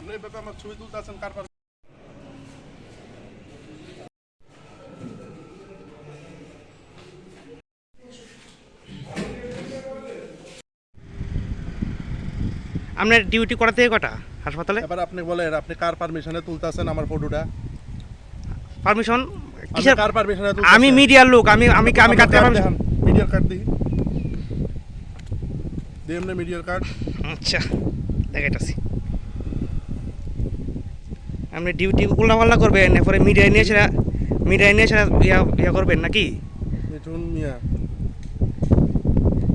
আপনি এইভাবে আমার ছবি তুলতেছেন কার পার আপনার ডিউটি করা থেকে কটা হাসপাতালে এবার আপনি বলেন আপনি কার পারমিশনে তুলতেছেন আমার ফটোটা পারমিশন কিসের কার পারমিশনে আমি মিডিয়ার লোক আমি আমি আমি কাটতে পারমিশন মিডিয়ার কার্ড দিই। দিই এমনি মিডিয়ার কার্ড আচ্ছা দেখাইতেছি। আপনি ডিউটি উল্টা পাল্লা করবেন এরপরে মিডিয়ায় নিয়ে সেটা মিডিয়ায় নিয়ে সেটা ইয়া ইয়া করবেন নাকি? মিয়া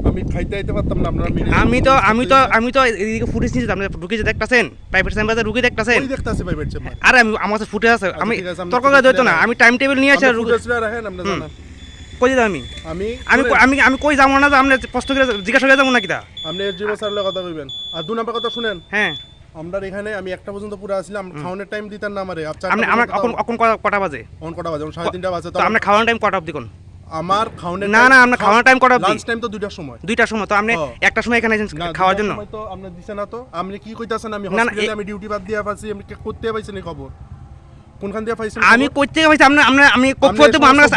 আমি খাইতে আইতে পারতাম না media- আমি তো আমি তো আমি তো এদিকে ফুটেজ নিয়েছি আপনি ঢুকে যে দেখতেছেন প্রাইভেট চেম্বারে ঢুকে দেখতেছেন। ওই দেখতাছি প্রাইভেট চেম্বার আরে আমি আমার কাছে ফুটে আছে আমি ঠিক আছে, আপনি তর্ক করে দিত না আমি টাইম টেবিল নিয়ে আসি রুগী- রাখেন আপনি হুম। কই দিতাম আমি? আমি আমি আমি আমি কই যাব না আপনি প্রশ্ন করে জিজ্ঞাসা করে যাব নাকি তা? আপনি জিও স্যারের কথা কইবেন। আর দু নম্বর কথা শুনেন। হ্যাঁ। আমরা এখানে আমি একটা পর্যন্ত পুরো আসলাম খাওয়ানোর টাইম দিতেন না আমারে। আপনি আমার এখন এখন কটা- বাজে? অন কটা বাজে? সাড়ে তিনটা বাজে তো আপনার খাওয়ানোর টাইম কটা অবধি কোন? আমার খাওয়ানোর না, না, আপনার খাওয়ানোর time কটা? লাঞ্চ টাইম তো দুইটার সময়। দুইটার সময় তো আপনি। একটা সময় এখানে খাওয়ার জন্য? তো আপনি দিছে না তো। আপনি কি কইতাছেন? আমি হসপিটালে আমি ডিউটি বাদ দিয়া পাইছি আমি কে- করতে পাইছি না খবর? কোনখান দিয়ে পাইছেন আমি থেকে পাইছি? আপনার আপনার আমি আপনি কই তো এই আপনার কাছে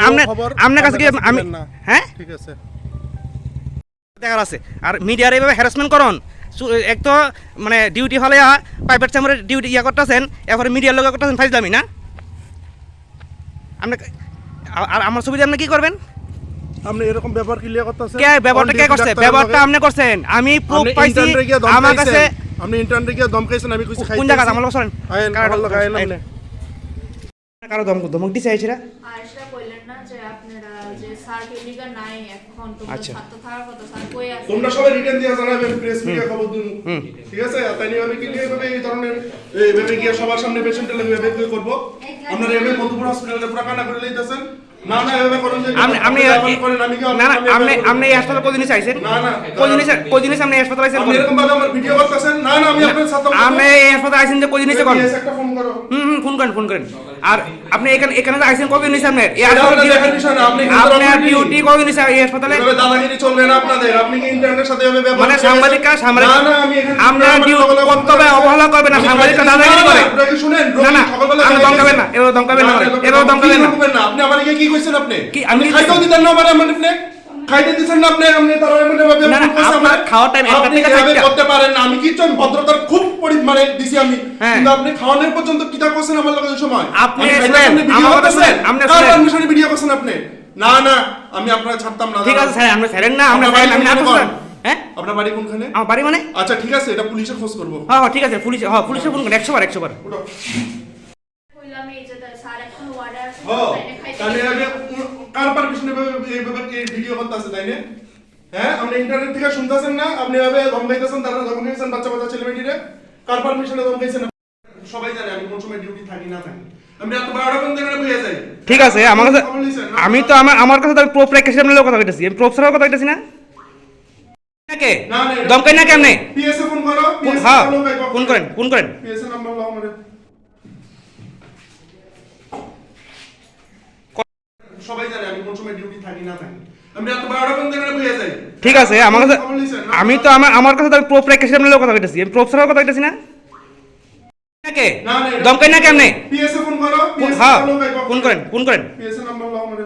আপনার কাছে কি আমি হ্যাঁ? ঠিক আছে। দেখার আছে। আর মিডিয়ার এইভাবে হ্যারাসমেন্ট করুন? এক তো মানে ডিউটি হলে প্রাইভেট চেম্বারে ডিউটি ইয়া করতেছেন এরপরে মিডিয়ার লোক করতেছেন ফাইজলামি না? আপনি আর আমার দিয়ে আপনি কি করবেন? আপনি এরকম ব্যবহার ক্লিয়ার করতেছেন? কে ব্যবহারটা কে করছে? ব্যবহারটা আপনি করছেন। আমি প্রুফ পাইছি আমার কাছে আপনি ইন্টারনেটে গিয়ে ধমকাইছেন আমি কোন জায়গা আমার আইন কারও ধমক ধমক দিছে আইছিরা আর সেটা কইলেন না যে আপনারা যে স্যার নাই এখন তোমরা আচ্ছা। ছাত্র থাকার কথা স্যার কই আছে তোমরা সবাই রিটার্ন দিয়ে জানাবেন প্রেস মিডিয়া খবর দিন ঠিক আছে? আর তাই নিয়ে আমি কি এইভাবে এই ধরনের এইভাবে গিয়ে সবার সামনে পেশেন্টের লাগবে এভাবে করব। আপনারা এভাবে মধুপুর হসপিটালে পুরা কানা করে লইতেছেন আপনি আপনি আপনি করেন আমি কি না না আপনি আপনি এই হাসপাতালে কদিন আইছেন? না, না। কদিন কদিন আপনি এই আইছেন আপনি এরকম ভাবে আমার ভিডিও করতেছেন? না না আমি আপনার সাথে আপনি এই হাসপাতালে আইছেন যে কদিন কোন? Yes, একটা ফোন করো। হুম হুম ফোন করেন ফোন করেন। আর আপনি এখানে এখানে আইছেন কবে নিছেন এই সেটা আপনার দেখার বিষয় না, আপনি কিন্তু আপনার আপনি- ডিউটি কবে এই হাসপাতালে? দাদাগিরি চলবে না আপনাদের। আপনি কি ইন্টারনেটের সাথে এভাবে মানে করছেন? সাংবাদিকরা সাংবাদিক না না আমি এখানে আপনার ডিউটি সকালবেলা ফোন কর্তব্যে করেছি। অবহেলা করবে না আমি দাদাগিরি করে না, আপনারা কি শুনেন? না না সকালবেলা দমকাবেন না এবার দমকাবেন না না, এবার দমকাবেন না। আপনি আমার কি কইছেন আপনি? কি, আমি আপনি খাইতেও? দিতেন না মানে আমার আপনি? খাইতে দিছেন না আপনি? আপনি তারা এমন ভাবে না, আপনার আমার। খাওয়ার একটা আপনি থেকে এভাবে করতে পারেন না আমি কি চাই ভদ্রতার খুব পরিমাণে দিছি আমি। হ্যাঁ। কিন্তু আপনি খাওয়ানোর পর্যন্ত কিটা করছেন আমার লগে ওই সময়? আপনি আমি খাইতে শুনেন, আপনি আমার আপনি কার ভিডিও করছেন আপনি? না না আমি আপনারা ছাড়তাম না ঠিক আছে স্যার আমরা ছাড়েন না আমরা আমি না হ্যাঁ? আপনার বাড়ি কোনখানে? আমার বাড়ি মানে? আচ্ছা ঠিক আছে এটা পুলিশের খোঁজ করব। হ্যাঁ হ্যাঁ ঠিক আছে পুলিশ হ্যাঁ পুলিশে ফোন করেন একশো বার একশো বার ওটা কইলাম এই যে তা- স্যার এখন ওয়ার্ডার আছে ও তাইলে খাইতে তাহলে দিবেন। আগে কার পারমিশনে এইভাবে এই ভিডিও করতেছে তাই না? হ্যাঁ আপনি ইন্টারনেট থেকে শুনতেছেন না আপনি এভাবে ধমকাইতেছেন তারা ধমকাইছেন বাচ্চা বাচ্চা ছেলে মেয়েটিরে কার পারমিশনে ধমকাইছেন? সবাই জানে আমি কোন সময় ডিউটি থাকি না থাকি। আমি রাত বারোটা পর্যন্ত এখানে বইয়া যাই। ঠিক আছে আমার কাছে আমি তো আমার আমার কাছে রেখেছি আপনার কথা কইতেছি। আমি প্রোফ কথা কইতেছি না? নাকে দমকাই না কেমনে? পিএসএ ফোন করো হ্যাঁ ফোন করো, ফোন করেন ফোন করেন। পিএসএ নাম্বার লাও আমারে। সবাই জানে আমি কোন সময় ডিউটি থাকি না থাকি। আমি ঠিক আছে আমার কাছে? আমি তো আমার আমার কাছে তো প্রোফ রেখেছি আপনার কথা কইতেছি। আমি প্রোফ ছাড়াও কথা কইতেছি না? নাকে দমকাই না কেমনে? পিএসএ ফোন করো হ্যাঁ ফোন করেন ফোন করেন। পিএসএ নাম্বার লাও আমারে।